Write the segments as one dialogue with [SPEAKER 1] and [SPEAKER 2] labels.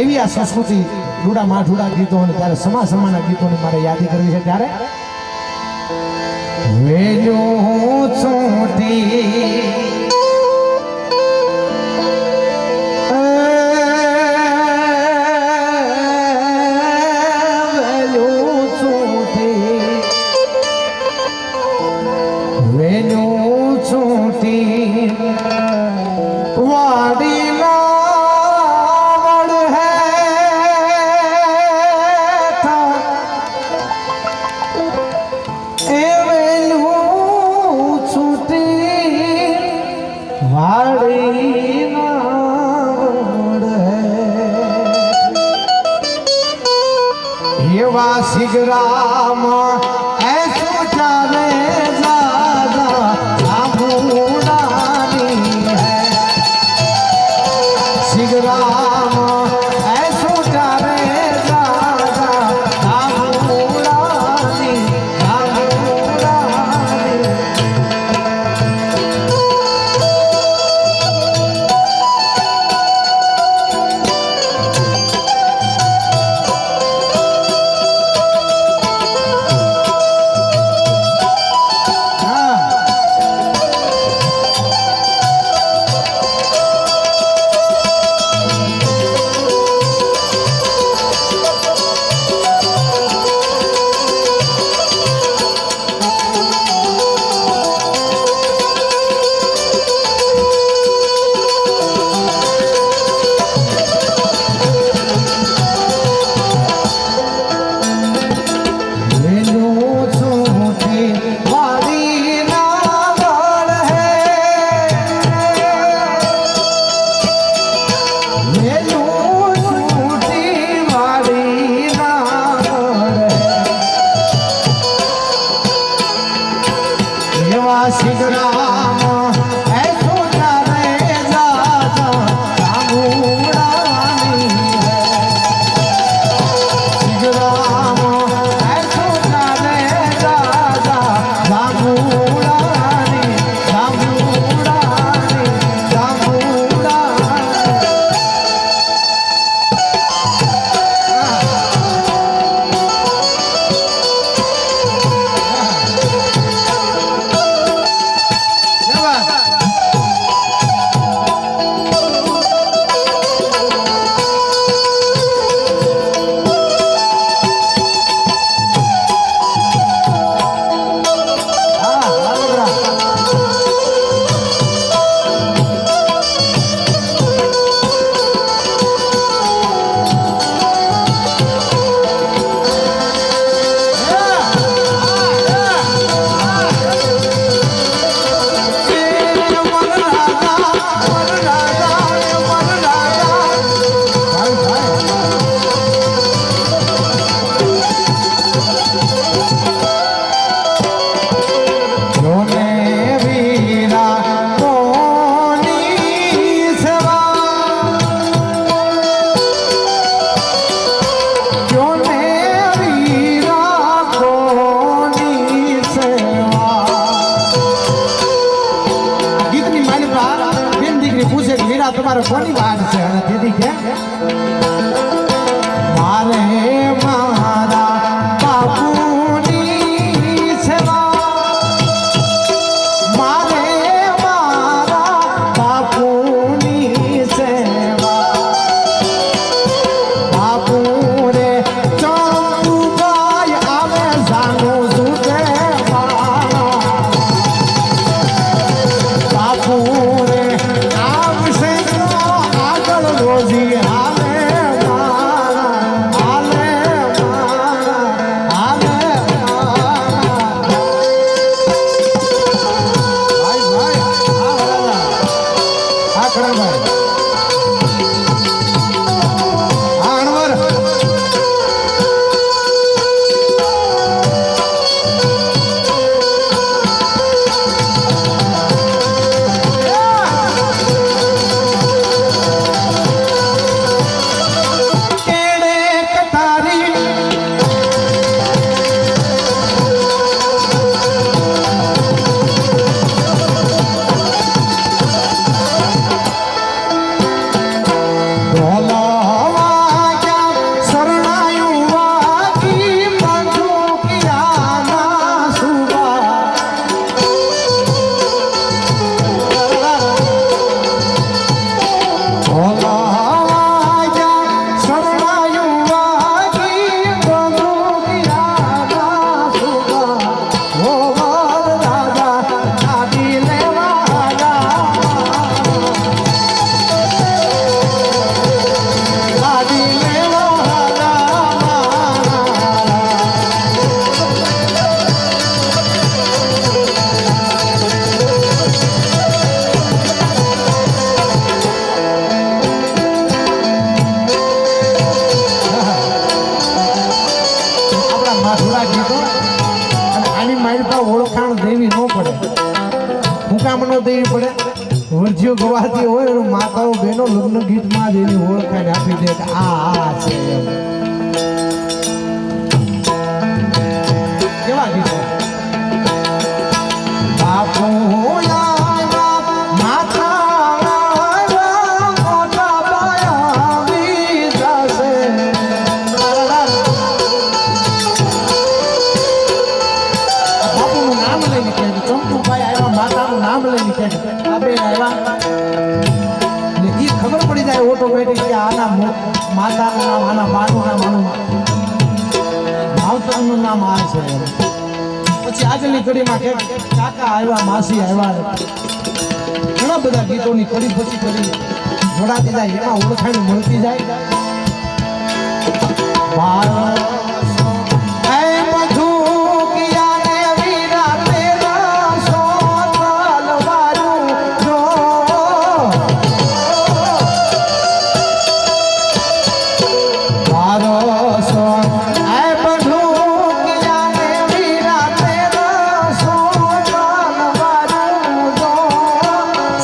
[SPEAKER 1] એવી આ સંસ્કૃતિ ડુડા માઠુડા ગીતો અને ત્યારે સમા સમાના ગીતોની મારે યાદી કરવી છે ત્યારે? વેજો ચોટી Gujarat. শনিবার હાલ ખાણ દેવી ન પડે. મુકામણો દેવી પડે. વર્જ્યો ગવાતી હોય અને માતાઓ બહેનો લગ્ન ગીતમાં જ એની ઓળખાણ આપી દે આ આ છે કેવા ગીતો? બાપુ ના મારું ના મારું ભાવતરનું નામ આ છે. પછી આજની ઘડીમાં કે કાકા આવ્યા, માસી આવ્યા. ઘણા બધા ગીતોની કડી પછી કરી જોડાતી જાય, એમાં ઓળખાણ મળતી જાય. ભારત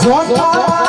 [SPEAKER 1] Jota